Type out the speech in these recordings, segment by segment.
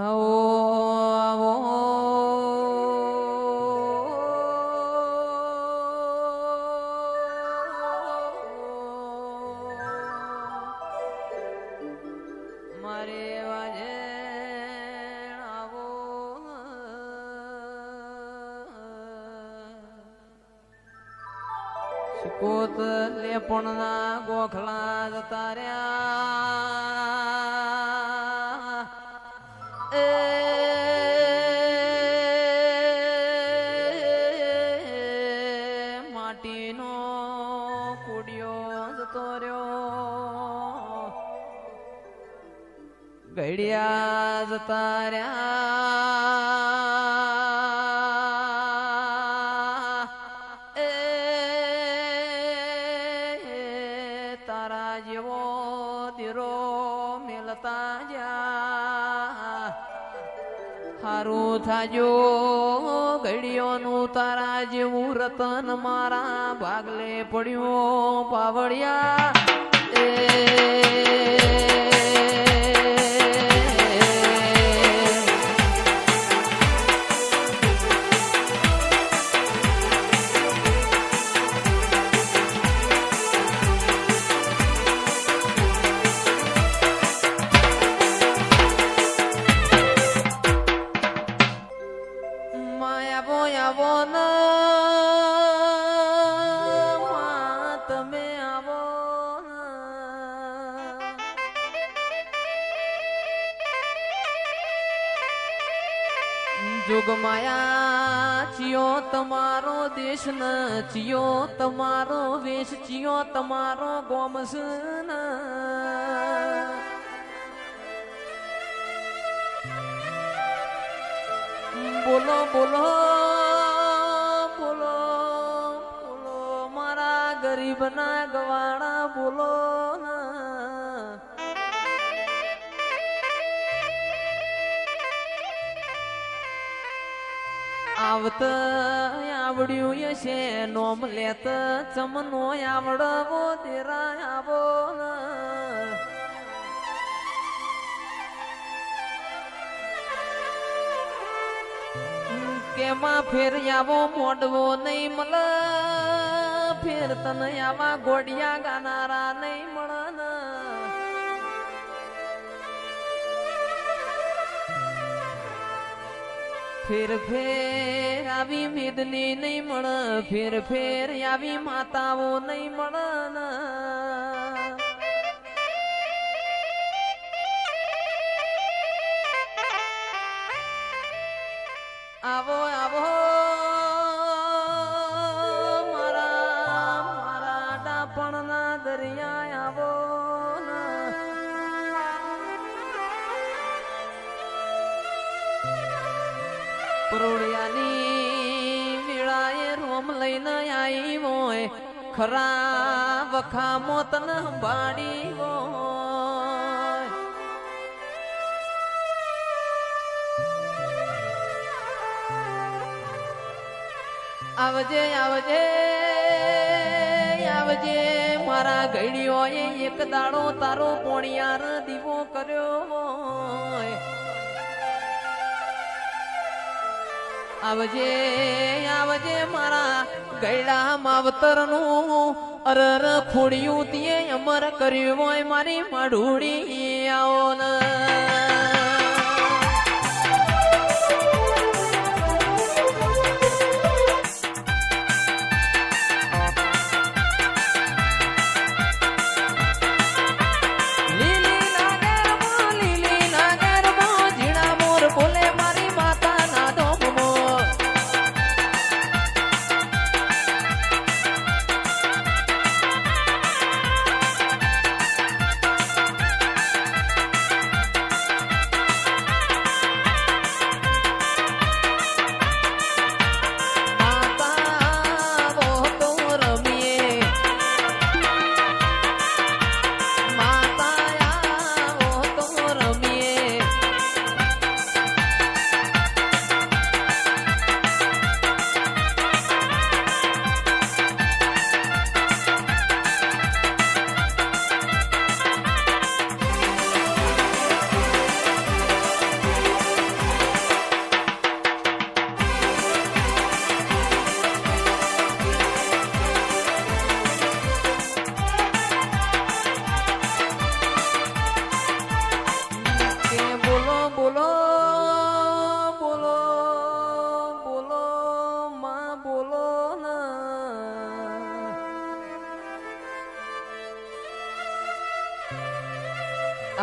આવો ઘડિયા જતા રહ્યા એ તારા જેવો દીરો મેલતા જા હારું થાજો ઘડિયોનું તારા જેવું રતન મારા ભાગલે પડ્યો પાવડિયા જોગ માયા ચિયો તમારો દેશ ન ચિયો તમારો વેશ ચિયો તમારો ગોમસ ન બોલો બોલો બોલો બોલો મારા ગરીબના ગવાડા બોલો આવત આવડ્યું યશે નોમ લેત ચમનો આવડવો, તેરા આવો કેમાં ફેર આવો, મોડવો નહીં મલ, ફેર તને આવા ગોડિયા ગાનારા નહીં ફેર ફેર આવી મેદની નહીં મળ ફેર ફેર આવી માતાઓ નહીં મળન ખરા વખા મોતન સંભાળી આવજે આવજે આવજે મારા ઘડીઓએ એક દાડો તારો પોણિયાર દીવો કર્યો હોય. આવજે આવજે મારા ગયડા માવતરનું અરર ખોડિયું તે અમર કર્યું હોય મારી માઢુડી આવો ને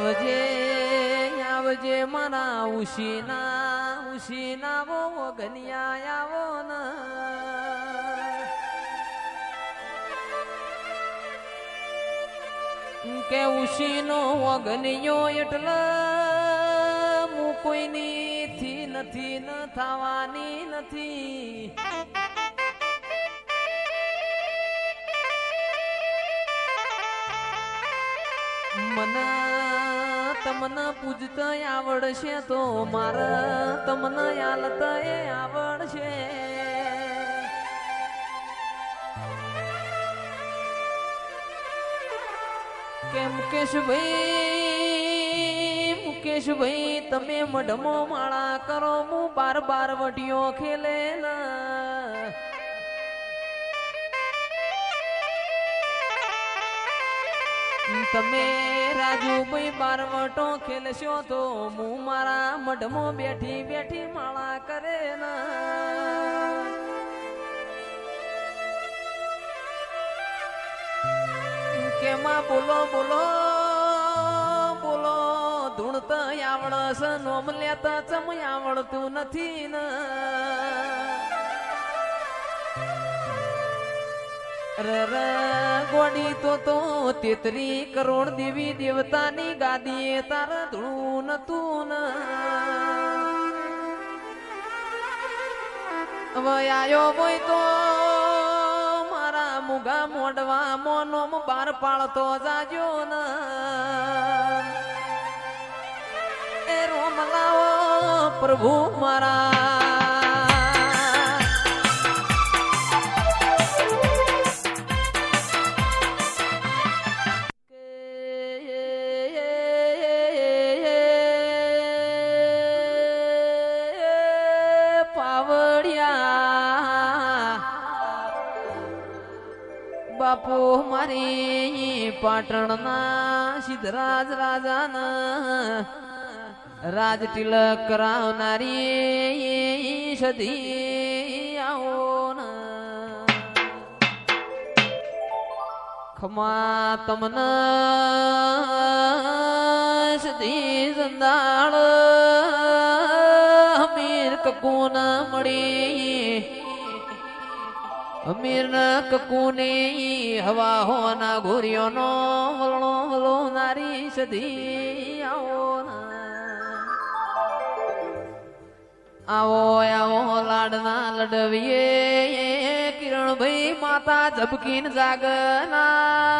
આવજે આવજે મારા ઉશીના ઉશીના વો ગનિયા આવો ને. કે ઉશીનો વગનિયો એટલે હું કોઈની થી નથી, ન થવાની નથી. મને તમને પૂજતા આવડશે તો મારે તમને આલત એ આવડશે. કે મુકેશભાઈ મુકેશભાઈ તમે મઢમો માળા કરો, હું બાર બાર વટીઓ ખેલે તમે રાજુભાઈ બારવટો ખેલશો તો હું મારા મઢમો બેઠી બેઠી માળા કરે કેમાં બોલો બોલો બોલો ધૂણતા આવડસ નોમ લેતા ચમ આવડતું નથી ને. ગોડી તો તો તેતરી કરોડ દેવી દેવતાની ગાદીએ તાર ધૂન તું હવે હોય તો મારા મુગા મોડવા મોનોમ બાર પાળતો જાજો ન. એ રોમ પ્રભુ મારા. બાપુ મારી પાટણના સિદ્ધરાજ રાજાના રાજ તિલક કરાવનારી સધી ખમા તમને સધી સંદાળ હમીર કકુના મળી અમીર ન કકુને હવા હોના ઘોરિયોનો વલણો વલો નારી સધી આવો આવો આવો, લાડના લડવીએ, કિરણભાઈ માતા ઝબકીન જાગના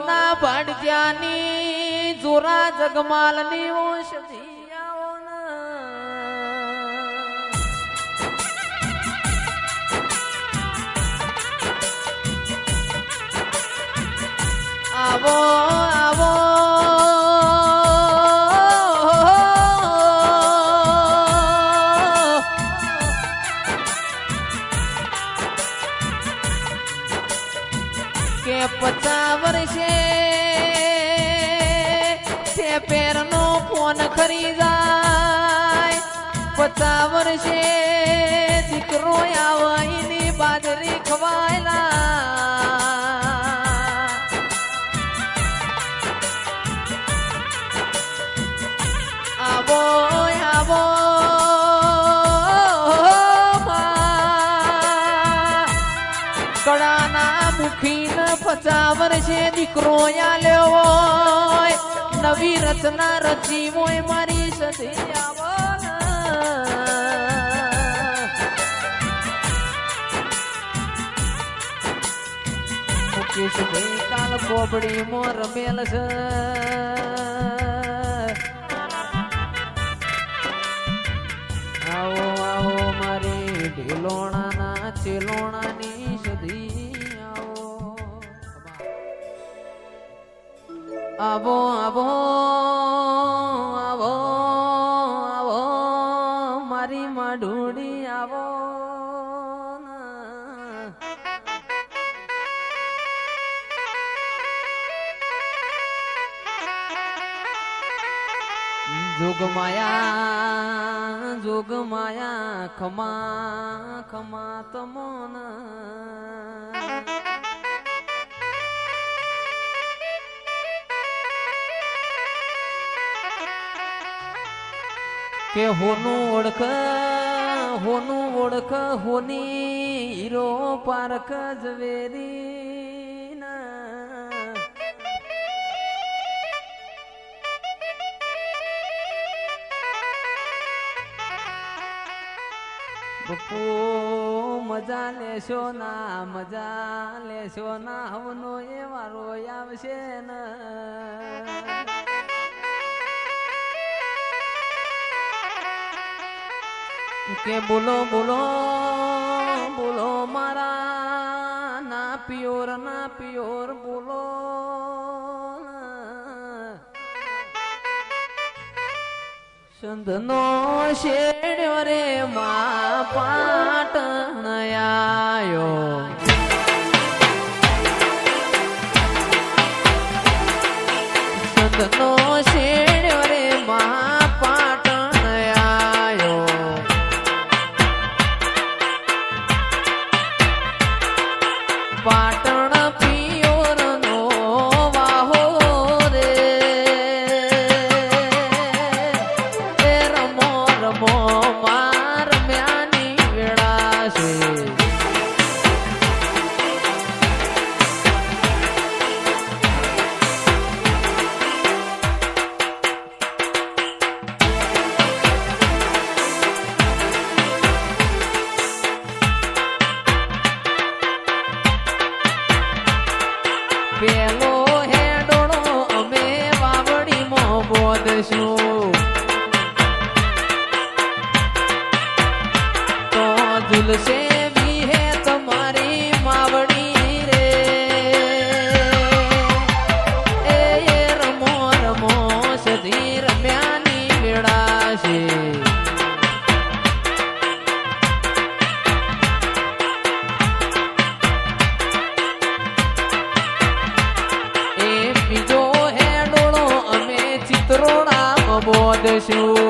કુણ્યોર ના ભાડજાની જોરા જગમાલની ઓષધી આવો આવો. કે પચા તે પેરનો ફોન ખરીદાય પચા વર્ષે દીકરો આવવાની બાજરી ખવાયલા. મુખી છે દીકરો લેવો નવી રચના રચી હોય મારી ના. મુકેશભાઈ કાલ કોબડી મો રમેલ છે આવો આવો મારી ઢીલોણાના ચેલોણાની આવો આવો આવો આવો મારી માઢુડી આવો ન. જોગમાયા જોગમાયા ખમા ખમા તમોન કે હોનું ઓળખ હોનું ઓળખ, હોની હીરો પારખ ઝવેરી બપુ મજા લેશો ના, મજા લેશો ના, હવનો એ વારો આવશે ને. કે બોલો બોલો બોલો મારા, ના પિયોર ના પિયોર, બોલો. સંધનો શેડ્યો રે મા પાટણ આયો. સંતનો શેડ્યો રે મા ઝૂલશે હે તમારી માવડી રે. એ રમો રમો, સધી રમ્યાની વેળા છે. એ બીજો હેડોળો અમે ચિત્રોડામાં બોધશું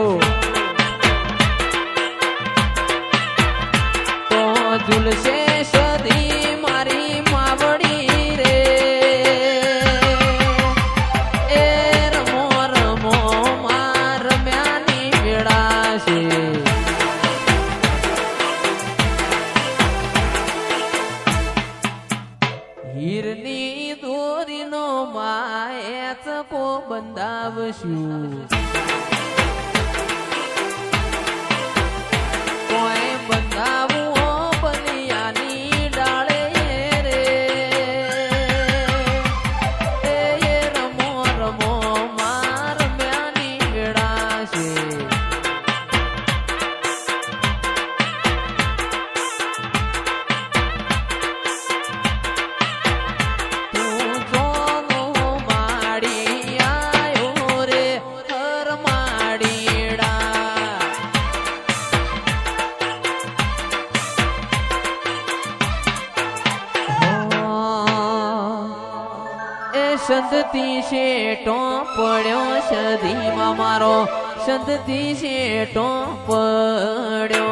સંતતી શેટો પડ્યો.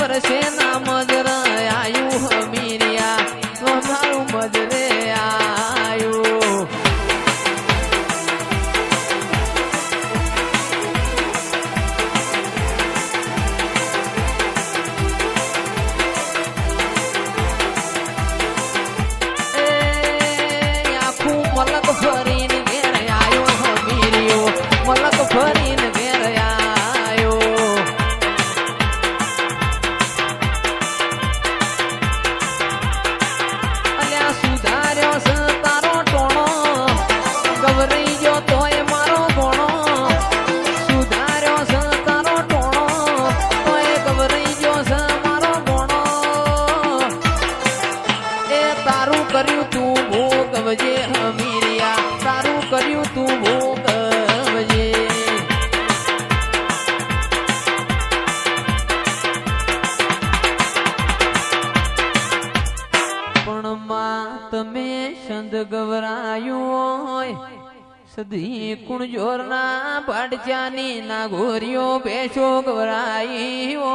વર્ષે ના પણ માં તમે સંત ગવરાયું હોય, સદી કુણજોરના જોરના ભાડજાની ના ગોરીઓ બેસો ગવરાઈ હોય.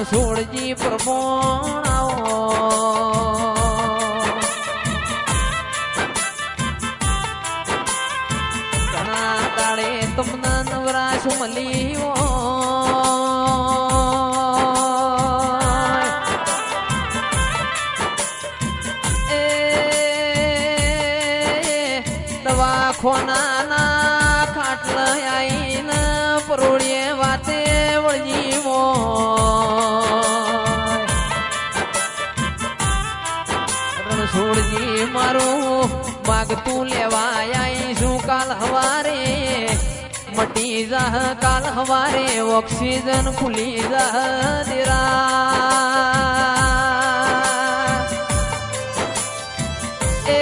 રણછોડજી પ્રમોણાઓ તમને નવરાશ મળી માગતું લેવા આવીશું કાલ હવારે? મટી જાહ કાલ હવારે, ઓક્સિજન ખુલી જાહ દેરા એ,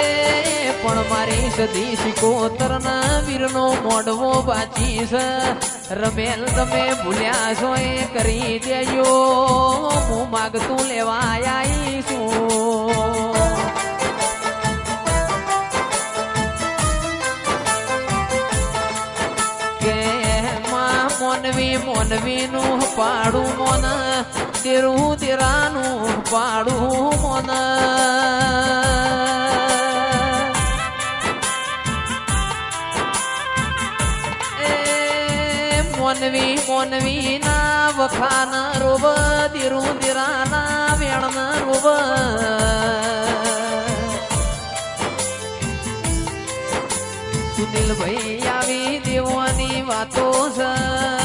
પણ મારી સદી શિકોતર ના વીરનો મોઢવો બાચી રમેલ તમે ભૂલ્યા છો એ કરી દેજો. હું માગતું લેવા કે મોનવી મોનવી પાડું મોન, તેરું તેરાનું પાડું મોન. મોનવી મોનવી ના વખાન રોબ તેરું તેરાના વેણ રોબ સુનિલ ભાઈ આવી દેવાની વાતો છે.